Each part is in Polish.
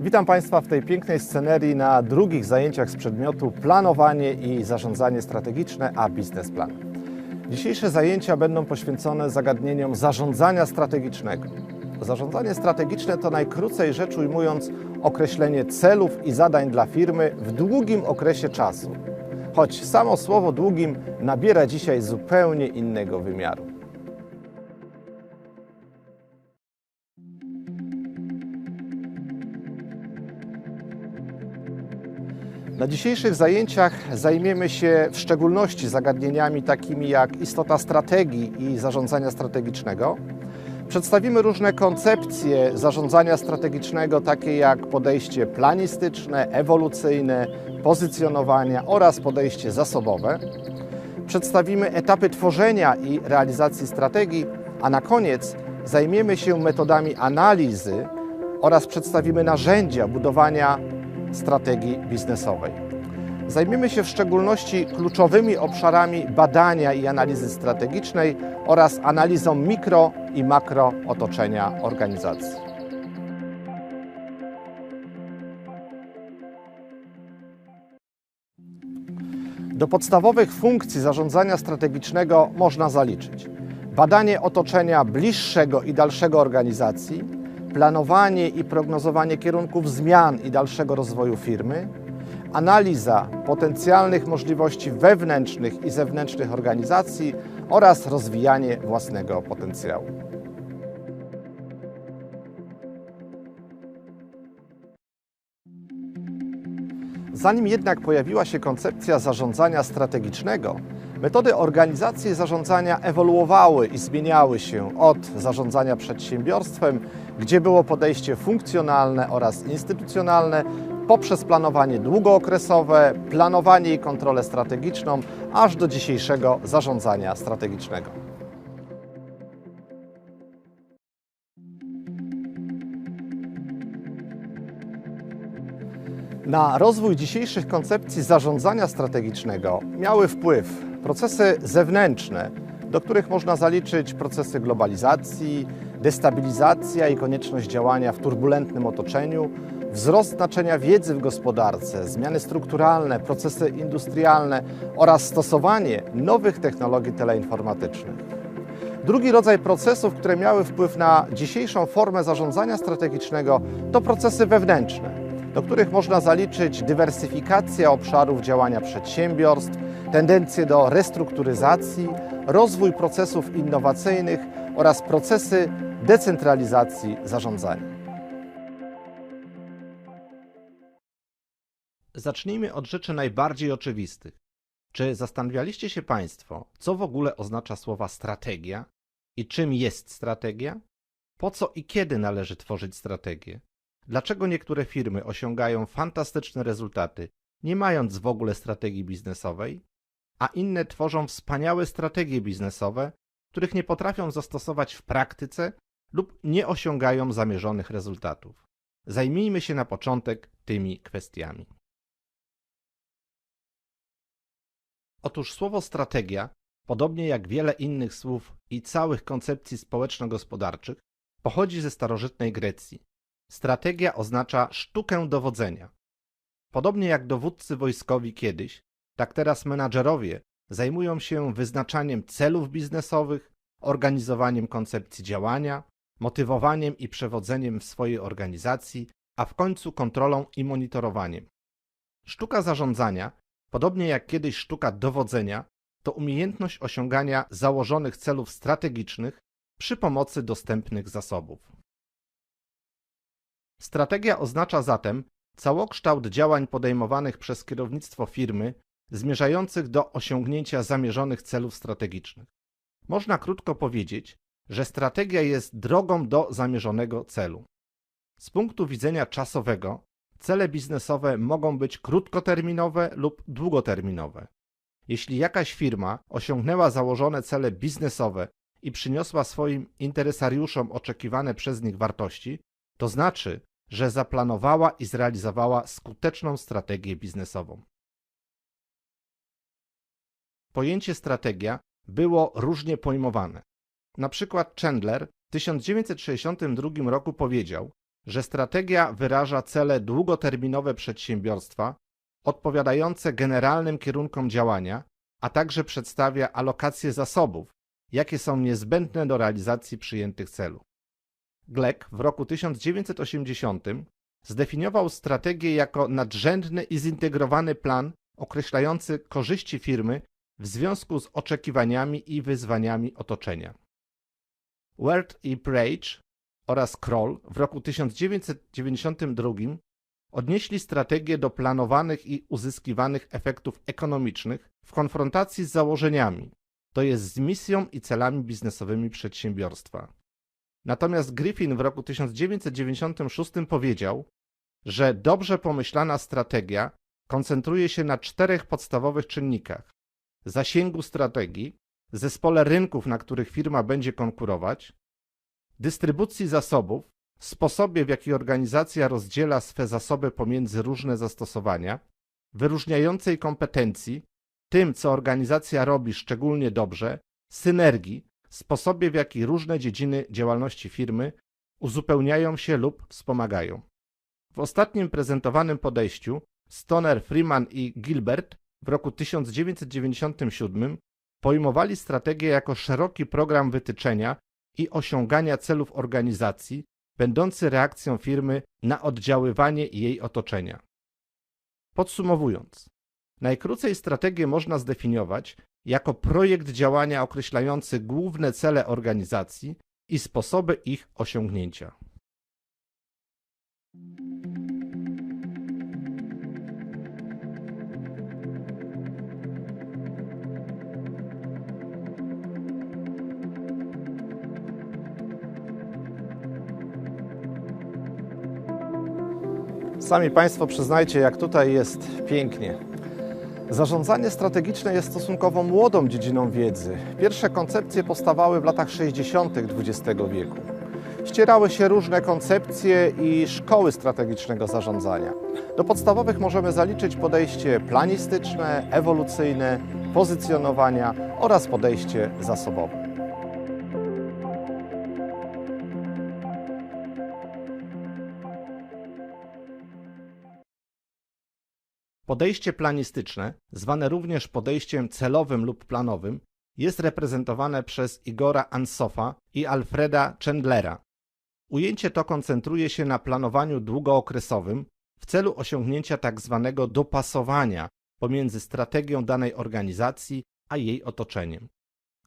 Witam Państwa w tej pięknej scenerii na drugich zajęciach z przedmiotu Planowanie i zarządzanie strategiczne, a biznesplan. Dzisiejsze zajęcia będą poświęcone zagadnieniom zarządzania strategicznego. Zarządzanie strategiczne to najkrócej rzecz ujmując określenie celów i zadań dla firmy w długim okresie czasu. Choć samo słowo długim nabiera dzisiaj zupełnie innego wymiaru. Na dzisiejszych zajęciach zajmiemy się w szczególności zagadnieniami takimi jak istota strategii i zarządzania strategicznego. Przedstawimy różne koncepcje zarządzania strategicznego, takie jak podejście planistyczne, ewolucyjne, pozycjonowania oraz podejście zasobowe. Przedstawimy etapy tworzenia i realizacji strategii, a na koniec zajmiemy się metodami analizy oraz przedstawimy narzędzia budowania strategii biznesowej. Zajmiemy się w szczególności kluczowymi obszarami badania i analizy strategicznej oraz analizą mikro i makro otoczenia organizacji. Do podstawowych funkcji zarządzania strategicznego można zaliczyć badanie otoczenia bliższego i dalszego organizacji, planowanie i prognozowanie kierunków zmian i dalszego rozwoju firmy, analiza potencjalnych możliwości wewnętrznych i zewnętrznych organizacji oraz rozwijanie własnego potencjału. Zanim jednak pojawiła się koncepcja zarządzania strategicznego, metody organizacji zarządzania ewoluowały i zmieniały się od zarządzania przedsiębiorstwem, gdzie było podejście funkcjonalne oraz instytucjonalne, poprzez planowanie długookresowe, planowanie i kontrolę strategiczną, aż do dzisiejszego zarządzania strategicznego. Na rozwój dzisiejszych koncepcji zarządzania strategicznego miały wpływ procesy zewnętrzne, do których można zaliczyć procesy globalizacji, destabilizacja i konieczność działania w turbulentnym otoczeniu, wzrost znaczenia wiedzy w gospodarce, zmiany strukturalne, procesy industrialne oraz stosowanie nowych technologii teleinformatycznych. Drugi rodzaj procesów, które miały wpływ na dzisiejszą formę zarządzania strategicznego, to procesy wewnętrzne, do których można zaliczyć dywersyfikację obszarów działania przedsiębiorstw, tendencje do restrukturyzacji, rozwój procesów innowacyjnych oraz procesy decentralizacji zarządzania. Zacznijmy od rzeczy najbardziej oczywistych. Czy zastanawialiście się Państwo, co w ogóle oznacza słowa strategia i czym jest strategia? Po co i kiedy należy tworzyć strategię? Dlaczego niektóre firmy osiągają fantastyczne rezultaty, nie mając w ogóle strategii biznesowej, a inne tworzą wspaniałe strategie biznesowe, których nie potrafią zastosować w praktyce lub nie osiągają zamierzonych rezultatów? Zajmijmy się na początek tymi kwestiami. Otóż słowo strategia, podobnie jak wiele innych słów i całych koncepcji społeczno-gospodarczych, pochodzi ze starożytnej Grecji. Strategia oznacza sztukę dowodzenia. Podobnie jak dowódcy wojskowi kiedyś, tak teraz menadżerowie zajmują się wyznaczaniem celów biznesowych, organizowaniem koncepcji działania, motywowaniem i przewodzeniem w swojej organizacji, a w końcu kontrolą i monitorowaniem. Sztuka zarządzania Podobnie jak kiedyś sztuka dowodzenia, to umiejętność osiągania założonych celów strategicznych przy pomocy dostępnych zasobów. Strategia oznacza zatem całokształt działań podejmowanych przez kierownictwo firmy zmierzających do osiągnięcia zamierzonych celów strategicznych. Można krótko powiedzieć, że strategia jest drogą do zamierzonego celu. Z punktu widzenia czasowego Cele biznesowe mogą być krótkoterminowe lub długoterminowe. Jeśli jakaś firma osiągnęła założone cele biznesowe i przyniosła swoim interesariuszom oczekiwane przez nich wartości, to znaczy, że zaplanowała i zrealizowała skuteczną strategię biznesową. Pojęcie strategia było różnie pojmowane. Na przykład Chandler w 1962 roku powiedział, że strategia wyraża cele długoterminowe przedsiębiorstwa odpowiadające generalnym kierunkom działania, a także przedstawia alokację zasobów, jakie są niezbędne do realizacji przyjętych celów. Gleck w roku 1980 zdefiniował strategię jako nadrzędny i zintegrowany plan określający korzyści firmy w związku z oczekiwaniami i wyzwaniami otoczenia. Wert i Prage oraz Kroll w roku 1992 odnieśli strategię do planowanych i uzyskiwanych efektów ekonomicznych w konfrontacji z założeniami, to jest z misją i celami biznesowymi przedsiębiorstwa. Natomiast Griffin w roku 1996 powiedział, że dobrze pomyślana strategia koncentruje się na czterech podstawowych czynnikach: zasięgu strategii, zespole rynków, na których firma będzie konkurować, dystrybucji zasobów, sposobie, w jaki organizacja rozdziela swe zasoby pomiędzy różne zastosowania, wyróżniającej kompetencji, tym, co organizacja robi szczególnie dobrze, synergii, sposobie, w jaki różne dziedziny działalności firmy uzupełniają się lub wspomagają. W ostatnim prezentowanym podejściu Stoner, Freeman i Gilbert w roku 1997 pojmowali strategię jako szeroki program wytyczenia i osiągania celów organizacji, będący reakcją firmy na oddziaływanie jej otoczenia. Podsumowując, najkrócej strategię można zdefiniować jako projekt działania określający główne cele organizacji i sposoby ich osiągnięcia. Sami Państwo przyznajcie, jak tutaj jest pięknie. Zarządzanie strategiczne jest stosunkowo młodą dziedziną wiedzy. Pierwsze koncepcje powstawały w latach 60. XX wieku. Ścierały się różne koncepcje i szkoły strategicznego zarządzania. Do podstawowych możemy zaliczyć podejście planistyczne, ewolucyjne, pozycjonowania oraz podejście zasobowe. Podejście planistyczne, zwane również podejściem celowym lub planowym, jest reprezentowane przez Igora Ansofa i Alfreda Chandlera. Ujęcie to koncentruje się na planowaniu długookresowym w celu osiągnięcia tzw. Tak dopasowania pomiędzy strategią danej organizacji a jej otoczeniem.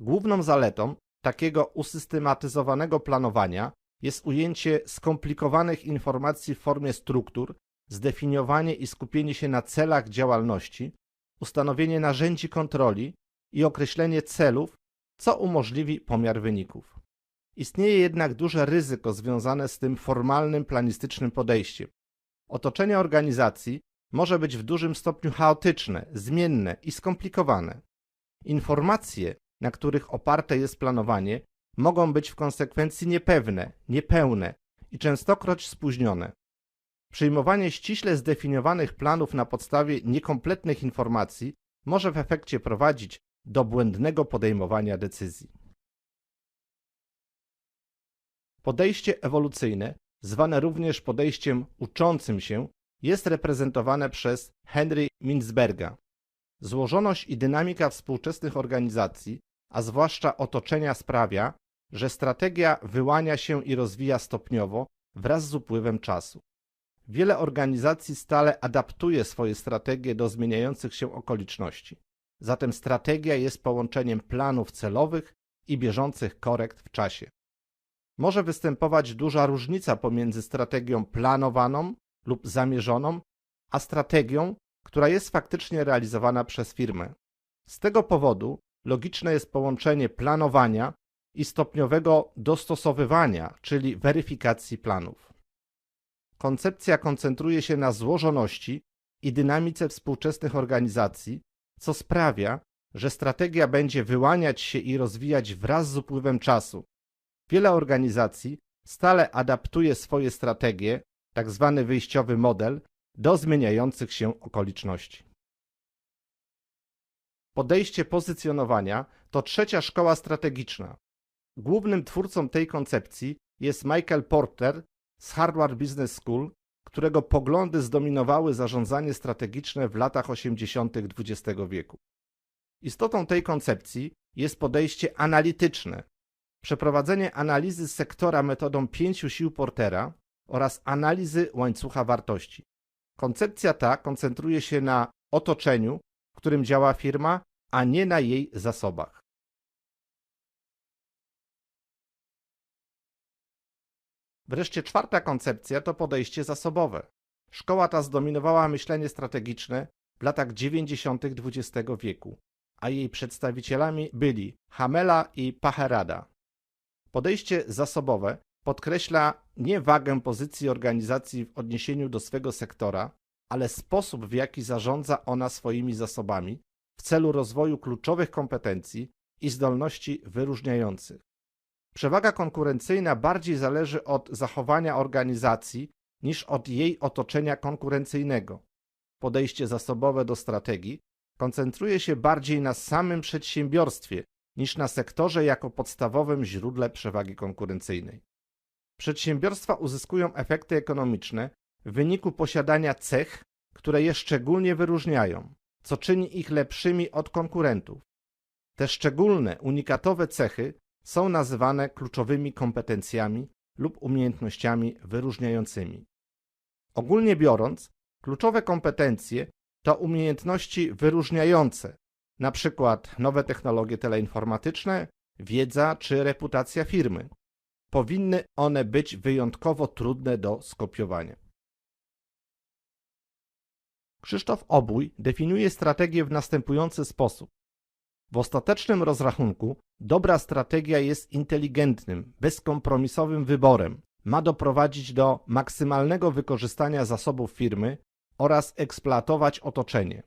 Główną zaletą takiego usystematyzowanego planowania jest ujęcie skomplikowanych informacji w formie struktur zdefiniowanie i skupienie się na celach działalności, ustanowienie narzędzi kontroli i określenie celów, co umożliwi pomiar wyników. Istnieje jednak duże ryzyko związane z tym formalnym, planistycznym podejściem. Otoczenie organizacji może być w dużym stopniu chaotyczne, zmienne i skomplikowane. Informacje, na których oparte jest planowanie, mogą być w konsekwencji niepewne, niepełne i częstokroć spóźnione. Przyjmowanie ściśle zdefiniowanych planów na podstawie niekompletnych informacji może w efekcie prowadzić do błędnego podejmowania decyzji. Podejście ewolucyjne, zwane również podejściem uczącym się, jest reprezentowane przez Henry Mintzberga. Złożoność i dynamika współczesnych organizacji, a zwłaszcza otoczenia sprawia, że strategia wyłania się i rozwija stopniowo wraz z upływem czasu. Wiele organizacji stale adaptuje swoje strategie do zmieniających się okoliczności. Zatem strategia jest połączeniem planów celowych i bieżących korekt w czasie. Może występować duża różnica pomiędzy strategią planowaną lub zamierzoną, a strategią, która jest faktycznie realizowana przez firmę. Z tego powodu logiczne jest połączenie planowania i stopniowego dostosowywania, czyli weryfikacji planów. Koncepcja koncentruje się na złożoności i dynamice współczesnych organizacji, co sprawia, że strategia będzie wyłaniać się i rozwijać wraz z upływem czasu. Wiele organizacji stale adaptuje swoje strategie, tzw. Tak wyjściowy model, do zmieniających się okoliczności. Podejście pozycjonowania to trzecia szkoła strategiczna. Głównym twórcą tej koncepcji jest Michael Porter z Harvard Business School, którego poglądy zdominowały zarządzanie strategiczne w latach 80. XX wieku. Istotą tej koncepcji jest podejście analityczne, przeprowadzenie analizy sektora metodą pięciu sił Portera oraz analizy łańcucha wartości. Koncepcja ta koncentruje się na otoczeniu, w którym działa firma, a nie na jej zasobach. Wreszcie czwarta koncepcja to podejście zasobowe. Szkoła ta zdominowała myślenie strategiczne w latach 90. XX wieku, a jej przedstawicielami byli Hamela i Paherada. Podejście zasobowe podkreśla nie wagę pozycji organizacji w odniesieniu do swego sektora, ale sposób, w jaki zarządza ona swoimi zasobami w celu rozwoju kluczowych kompetencji i zdolności wyróżniających. Przewaga konkurencyjna bardziej zależy od zachowania organizacji niż od jej otoczenia konkurencyjnego. Podejście zasobowe do strategii koncentruje się bardziej na samym przedsiębiorstwie niż na sektorze jako podstawowym źródle przewagi konkurencyjnej. Przedsiębiorstwa uzyskują efekty ekonomiczne w wyniku posiadania cech, które je szczególnie wyróżniają, co czyni ich lepszymi od konkurentów. Te szczególne, unikatowe cechy są nazywane kluczowymi kompetencjami lub umiejętnościami wyróżniającymi. Ogólnie biorąc, kluczowe kompetencje to umiejętności wyróżniające, przykład nowe technologie teleinformatyczne, wiedza czy reputacja firmy. Powinny one być wyjątkowo trudne do skopiowania. Krzysztof Obój definiuje strategię w następujący sposób. W ostatecznym rozrachunku dobra strategia jest inteligentnym, bezkompromisowym wyborem. Ma doprowadzić do maksymalnego wykorzystania zasobów firmy oraz eksploatować otoczenie.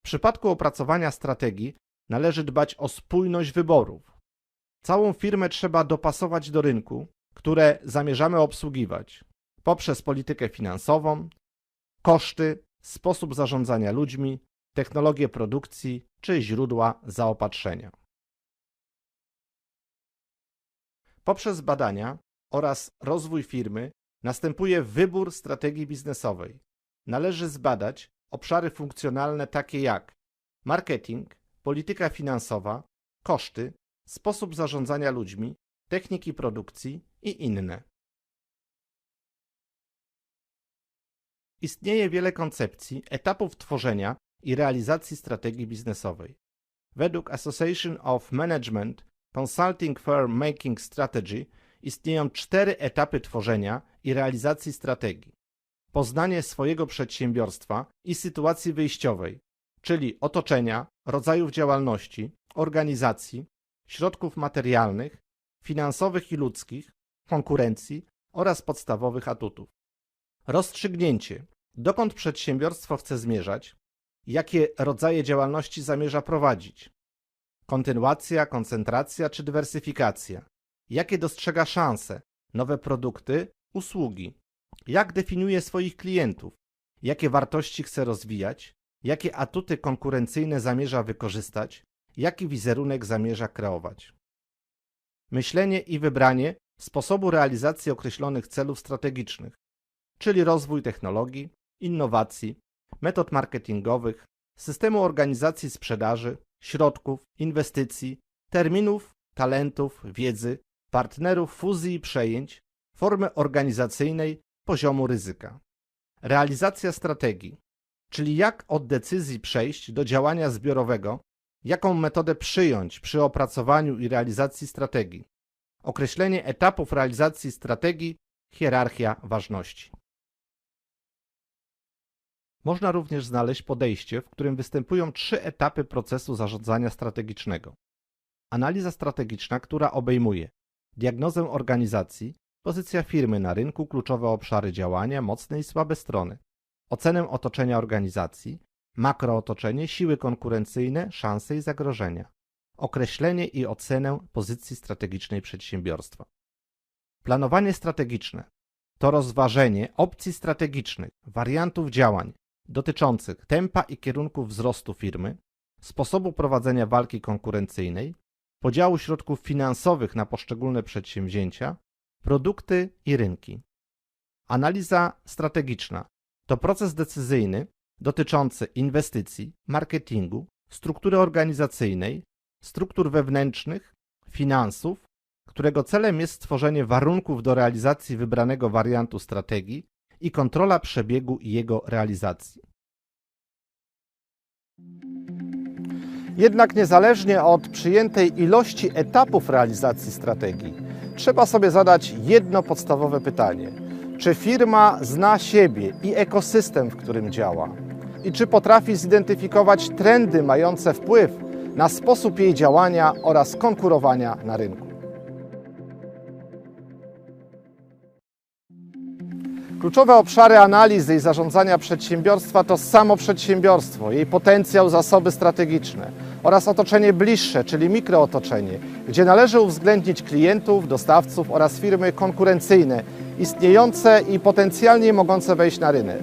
W przypadku opracowania strategii należy dbać o spójność wyborów. Całą firmę trzeba dopasować do rynku, które zamierzamy obsługiwać poprzez politykę finansową, koszty, sposób zarządzania ludźmi, technologię produkcji czy źródła zaopatrzenia. Poprzez badania oraz rozwój firmy następuje wybór strategii biznesowej. Należy zbadać obszary funkcjonalne takie jak marketing, polityka finansowa, koszty, sposób zarządzania ludźmi, techniki produkcji i inne. Istnieje wiele koncepcji, etapów tworzenia i realizacji strategii biznesowej. Według Association of Management Consulting Firm Making Strategy istnieją cztery etapy tworzenia i realizacji strategii. Poznanie swojego przedsiębiorstwa i sytuacji wyjściowej, czyli otoczenia, rodzajów działalności, organizacji, środków materialnych, finansowych i ludzkich, konkurencji oraz podstawowych atutów. Rozstrzygnięcie, dokąd przedsiębiorstwo chce zmierzać, jakie rodzaje działalności zamierza prowadzić. Kontynuacja, koncentracja czy dywersyfikacja. Jakie dostrzega szanse, nowe produkty, usługi. Jak definiuje swoich klientów, jakie wartości chce rozwijać, jakie atuty konkurencyjne zamierza wykorzystać, jaki wizerunek zamierza kreować. Myślenie i wybranie sposobu realizacji określonych celów strategicznych, czyli rozwój technologii, innowacji, metod marketingowych, systemu organizacji sprzedaży, środków, inwestycji, terminów, talentów, wiedzy, partnerów, fuzji i przejęć, formy organizacyjnej, poziomu ryzyka. Realizacja strategii, czyli jak od decyzji przejść do działania zbiorowego, jaką metodę przyjąć przy opracowaniu i realizacji strategii. Określenie etapów realizacji strategii, hierarchia ważności. Można również znaleźć podejście, w którym występują trzy etapy procesu zarządzania strategicznego. Analiza strategiczna, która obejmuje diagnozę organizacji, pozycja firmy na rynku, kluczowe obszary działania, mocne i słabe strony, ocenę otoczenia organizacji, makrootoczenie, siły konkurencyjne, szanse i zagrożenia, określenie i ocenę pozycji strategicznej przedsiębiorstwa. Planowanie strategiczne to rozważenie opcji strategicznych, wariantów działań, dotyczących tempa i kierunku wzrostu firmy, sposobu prowadzenia walki konkurencyjnej, podziału środków finansowych na poszczególne przedsięwzięcia, produkty i rynki. Analiza strategiczna to proces decyzyjny dotyczący inwestycji, marketingu, struktury organizacyjnej, struktur wewnętrznych, finansów, którego celem jest stworzenie warunków do realizacji wybranego wariantu strategii i kontrola przebiegu jego realizacji. Jednak niezależnie od przyjętej ilości etapów realizacji strategii, trzeba sobie zadać jedno podstawowe pytanie: czy firma zna siebie i ekosystem, w którym działa? I czy potrafi zidentyfikować trendy mające wpływ na sposób jej działania oraz konkurowania na rynku? Kluczowe obszary analizy i zarządzania przedsiębiorstwa to samo przedsiębiorstwo, jej potencjał, zasoby strategiczne oraz otoczenie bliższe, czyli mikrootoczenie, gdzie należy uwzględnić klientów, dostawców oraz firmy konkurencyjne, istniejące i potencjalnie mogące wejść na rynek,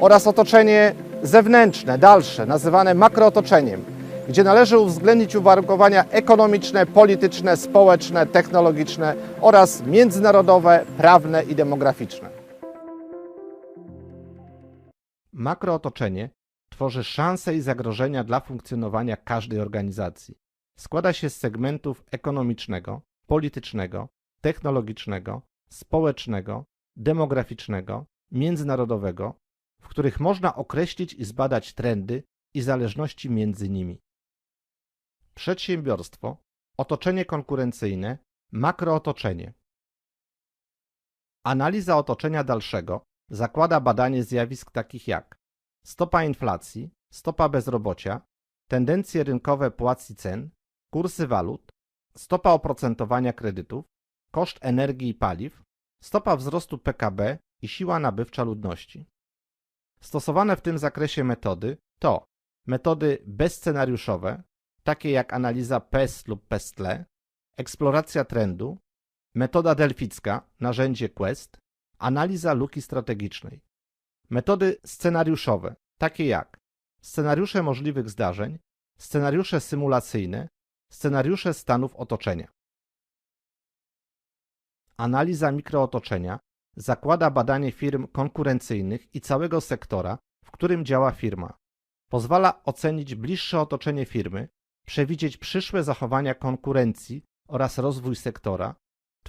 oraz otoczenie zewnętrzne, dalsze, nazywane makrootoczeniem, gdzie należy uwzględnić uwarunkowania ekonomiczne, polityczne, społeczne, technologiczne oraz międzynarodowe, prawne i demograficzne. Makrootoczenie tworzy szanse i zagrożenia dla funkcjonowania każdej organizacji. Składa się z segmentów ekonomicznego, politycznego, technologicznego, społecznego, demograficznego, międzynarodowego, w których można określić i zbadać trendy i zależności między nimi. Przedsiębiorstwo, otoczenie konkurencyjne, makrootoczenie. Analiza otoczenia dalszego zakłada badanie zjawisk takich jak stopa inflacji, stopa bezrobocia, tendencje rynkowe płac i cen, kursy walut, stopa oprocentowania kredytów, koszt energii i paliw, stopa wzrostu PKB i siła nabywcza ludności. Stosowane w tym zakresie metody to metody bezscenariuszowe, takie jak analiza PES lub PESTLE, eksploracja trendu, metoda delficka, narzędzie Quest, analiza luki strategicznej. Metody scenariuszowe, takie jak scenariusze możliwych zdarzeń, scenariusze symulacyjne, scenariusze stanów otoczenia. Analiza mikrootoczenia zakłada badanie firm konkurencyjnych i całego sektora, w którym działa firma. Pozwala ocenić bliższe otoczenie firmy, przewidzieć przyszłe zachowania konkurencji oraz rozwój sektora,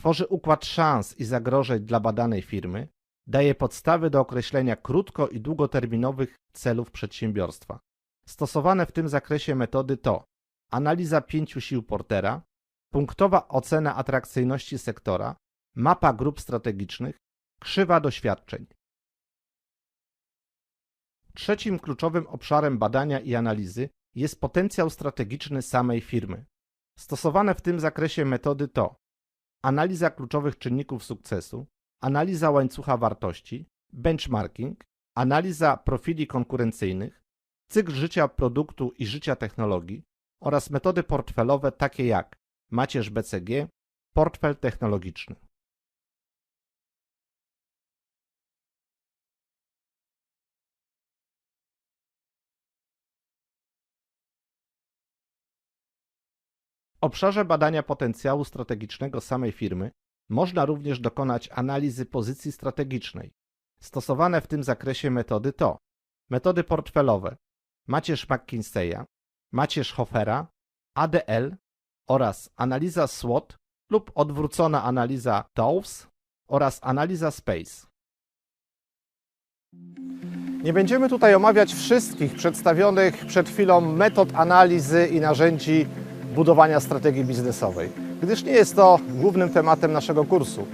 tworzy układ szans i zagrożeń dla badanej firmy, daje podstawy do określenia krótko- i długoterminowych celów przedsiębiorstwa. Stosowane w tym zakresie metody to analiza pięciu sił Portera, punktowa ocena atrakcyjności sektora, mapa grup strategicznych, krzywa doświadczeń. Trzecim kluczowym obszarem badania i analizy jest potencjał strategiczny samej firmy. Stosowane w tym zakresie metody to analiza kluczowych czynników sukcesu, analiza łańcucha wartości, benchmarking, analiza profili konkurencyjnych, cykl życia produktu i życia technologii oraz metody portfelowe takie jak macierz BCG, portfel technologiczny. Obszarze badania potencjału strategicznego samej firmy można również dokonać analizy pozycji strategicznej. Stosowane w tym zakresie metody to metody portfelowe macierz McKinseya, macierz Hofera, ADL oraz analiza SWOT lub odwrócona analiza TOWS oraz analiza SPACE. Nie będziemy tutaj omawiać wszystkich przedstawionych przed chwilą metod analizy i narzędzi budowania strategii biznesowej, gdyż nie jest to głównym tematem naszego kursu.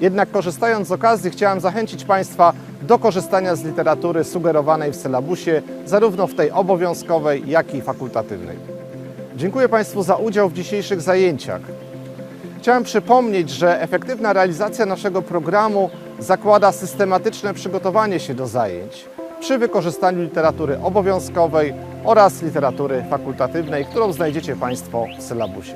Jednak korzystając z okazji chciałem zachęcić Państwa do korzystania z literatury sugerowanej w sylabusie, zarówno w tej obowiązkowej, jak i fakultatywnej. Dziękuję Państwu za udział w dzisiejszych zajęciach. Chciałem przypomnieć, że efektywna realizacja naszego programu zakłada systematyczne przygotowanie się do zajęć przy wykorzystaniu literatury obowiązkowej oraz literatury fakultatywnej, którą znajdziecie Państwo w sylabusie.